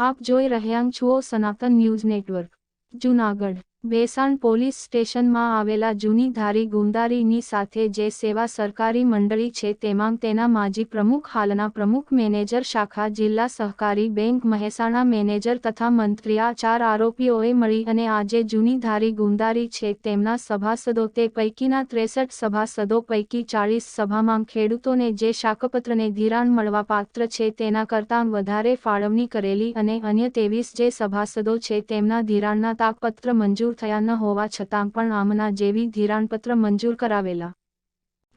આપ જોઈ રહ્યા છો Sanatan news network Junagadh. Bhesan police સ્ટેશનમાં આવેલા જૂની ધારી ગુંદારીની સાથે જે સેવા સરકારી મંડળી છે તેમાં તેના માજી પ્રમુખ હાલના પ્રમુખ મેનેજર શાખા જિલ્લા સહકારી બેંક મહેસાણા મેનેજર તથા મંત્રી ચાર આરોપીઓએ મળી અને આજે જૂની ધારી ગુંદારી છે તેમના સભાસદો તે પૈકીના ત્રેસઠ સભાસદો પૈકી ચાળીસ સભામાં ખેડૂતોને જે શાકપત્રને ધિરાણ મળવા પાત્ર છે તેના કરતાં વધારે ફાળવણી કરેલી અને અન્ય ત્રેવીસ જે સભાસદો છે તેમના ધિરાણના તાકપત્ર મંજૂર થયા ન હોવા છતાં પણ આમના જેવી ધિરાણપત્ર મંજૂર કરાવેલા.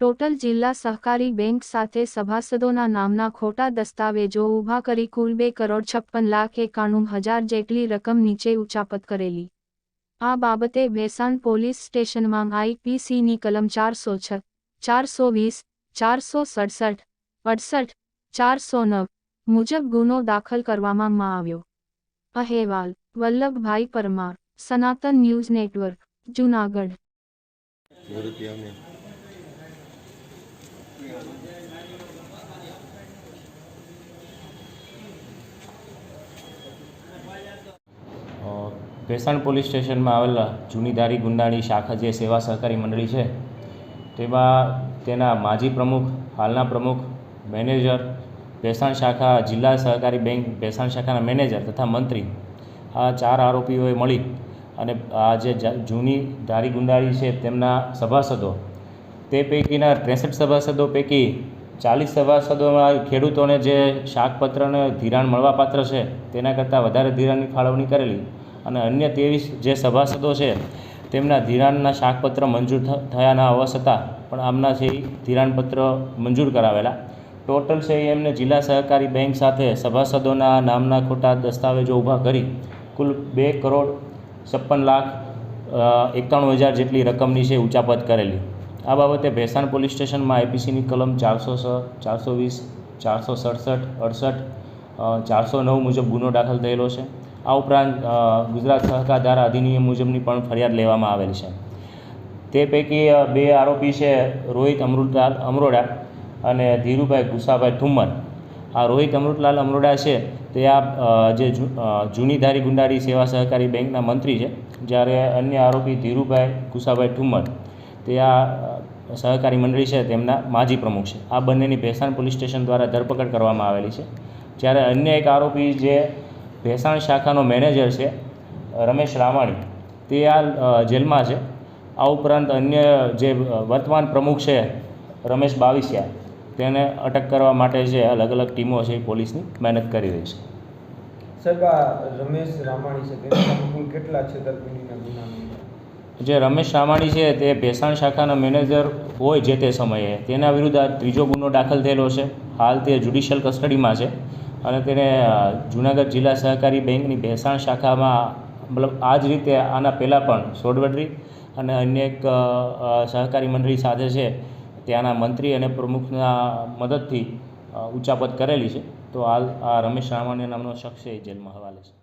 ટોટલ જિલ્લા સહકારી બેંક સાથે સભાસદોના નામના ખોટા દસ્તાવેજો ઊભા કરી કુલ બે કરોડ છપ્પન લાખ એકાણું હજાર જેટલી રકમ નીચે ઉચાપત કરેલી. આ બાબતે ભેસાણ પોલીસ સ્ટેશનમાં આઈપીસીની કલમ ચારસો છ, ચારસો વીસ, ચારસો સડસઠ, અડસઠ, ચારસો નવ મુજબ ગુનો દાખલ કરવામાં આવ્યો. અહેવાલ, Vallabhbhai Parmar Sanatan news network, Junagadh. Bhesan police સ્ટેશનમાં આવેલા જૂની ગુંદાણી શાખા જે સેવા સહકારી મંડળી છે, તેમાં તેના માજી પ્રમુખ, હાલના પ્રમુખ, મેનેજર, ભેસાણ શાખા જિલ્લા સહકારી બેંક, ભેસાણ શાખાના મેનેજર તથા મંત્રી આ ચાર આરોપીઓએ મળી અને આ જે જૂની ધારી ગુંડાળી છે તેમના સભાસદો, તે પૈકીના ત્રેસઠ સભાસદો પૈકી ચાલીસ સભાસદોમાં ખેડૂતોને જે શાકપત્રને ધિરાણ મળવાપાત્ર છે, તેના કરતાં વધારે ધિરાણની ફાળવણી કરેલી અને અન્ય ત્રેવીસ જે સભાસદો છે, તેમના ધિરાણના શાકપત્ર મંજૂર થયાના હોવા છતાં પણ આમના છે એ ધિરાણપત્ર મંજૂર કરાવેલા. ટોટલ છે એમને જિલ્લા સહકારી બેંક સાથે સભાસદોના નામના ખોટા દસ્તાવેજો ઊભા કરી કુલ બે કરોડ છપ્પન લાખ એકાણું હજાર જેટલી રકમની છે ઉચાપત કરેલી. આ બાબતે ભેસાણ પોલીસ સ્ટેશનમાં આઈપીસીની કલમ ચારસો છ ચારસો વીસ, ચારસો સડસઠ, અડસઠ ચારસો નવ મુજબ ગુનો દાખલ થયેલો છે. આ ઉપરાંત ગુજરાત સહકાર ધારા અધિનિયમ મુજબની પણ ફરિયાદ લેવામાં આવેલી છે. તે પૈકી બે આરોપી છે રોહિત અમૃતલાલ અમરોડા અને ધીરુભાઈ ગુસાભાઈ ઠુમ્મર આ રોહિત અમૃતલાલ અમરોડા છે તે આ જે જૂની ધારી ગુંડાળી સેવા સહકારી બેંકના મંત્રી છે, જ્યારે અન્ય આરોપી ધીરુભાઈ ગુસાભાઈ ઠુમ્મર તે આ સહકારી મંડળી છે, તેમના માજી પ્રમુખ છે. આ બંનેની ભેસાણ પોલીસ સ્ટેશન દ્વારા ધરપકડ કરવામાં આવેલી છે. જ્યારે અન્ય એક આરોપી જે ભેસાણ શાખાનો મેનેજર છે, રમેશ રામાણી, તે આ જેલમાં છે. આ ઉપરાંત અન્ય જે વર્તમાન પ્રમુખ છે, રમેશ બાવિસિયા તેને અટક કરવા માટે જે અલગ અલગ ટીમો છે એ પોલીસની મહેનત કરી રહી છે. સાહેબ આ રમેશ રામાણી છે તેના કેટલા છેતરપિંડીના ગુના જે રમેશ રામાણી છે તે ભેસાણ શાખાના મેનેજર હોય જે તે સમયે તેના વિરુદ્ધ આ ત્રીજો ગુનો દાખલ થયેલો છે. હાલ તે જ્યુડિશિયલ કસ્ટડીમાં છે અને તેને જૂનાગઢ જિલ્લા સહકારી બેંકની ભેસાણ શાખામાં મતલબ આ જ રીતે આના પહેલાં પણ સોડવડરી અને અન્ય એક સહકારી મંડળી સાથે છે ત્યાંના મંત્રી અને પ્રમુખના મદદથી ઉચાપત કરેલી છે. તો હાલ આ રમેશ રામાણી નામનો શખ્સ એ જેલમાં હવાલે છે.